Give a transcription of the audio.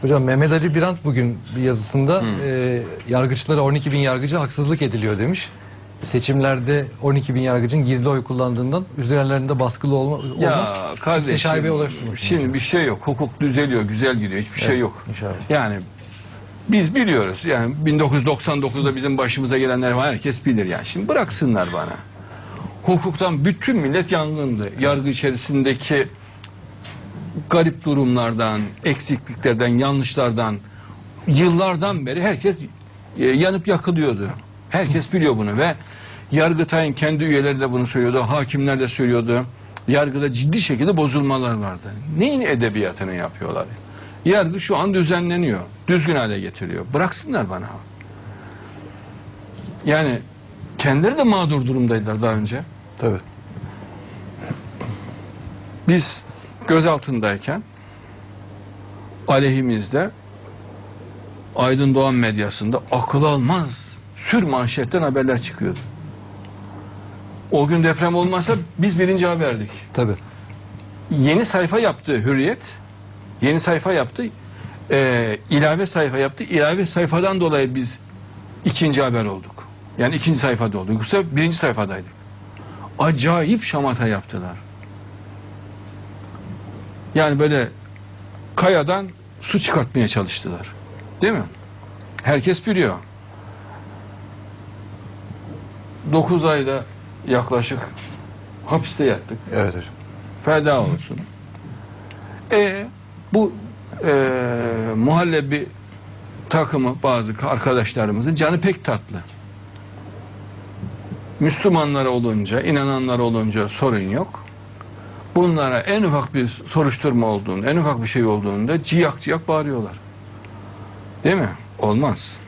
Hocam Mehmet Ali Birant bugün bir yazısında e, yargıçlara 12 bin yargıcı haksızlık ediliyor demiş. Seçimlerde 12 bin yargıcın gizli oy kullandığından üzerlerinde baskılı olma, olmaz. Ya Kimse kardeşim ulaştırmasın şimdi hocam. bir şey yok. Hukuk düzeliyor, güzel gidiyor. Hiçbir şey yok. inşallah. Yani biz biliyoruz. Yani 1999'da bizim başımıza gelenler var. Herkes bilir yani. Şimdi bıraksınlar bana. Hukuktan bütün millet yangındı. Yargı içerisindeki garip durumlardan, eksikliklerden, yanlışlardan yıllardan beri herkes e, yanıp yakılıyordu. Herkes biliyor bunu ve Yargıtay'ın kendi üyeleri de bunu söylüyordu, hakimler de söylüyordu. Yargıda ciddi şekilde bozulmalar vardı. Neyin edebiyatını yapıyorlar? Yargı şu an düzenleniyor, düzgün hale getiriyor. Bıraksınlar bana. Yani kendileri de mağdur durumdaydılar daha önce. Tabii. Biz gözaltındayken aleyhimizde Aydın Doğan medyasında akıl almaz sür manşetten haberler çıkıyordu. O gün deprem olmasa biz birinci haberdik. Tabii. Yeni sayfa yaptı Hürriyet. Yeni sayfa yaptı. Ee, ilave sayfa yaptı. İlave sayfadan dolayı biz ikinci haber olduk. Yani ikinci sayfada olduk. Yoksa birinci sayfadaydık. Acayip şamata yaptılar. Yani böyle kayadan su çıkartmaya çalıştılar. Değil mi? Herkes biliyor. 9 ayda yaklaşık hapiste yattık. Evet hocam. Feda olsun. E bu e, muhallebi takımı bazı arkadaşlarımızın canı pek tatlı. Müslümanlar olunca, inananlar olunca sorun yok. Bunlara en ufak bir soruşturma olduğunda, en ufak bir şey olduğunda ciyak ciyak bağırıyorlar. Değil mi? Olmaz.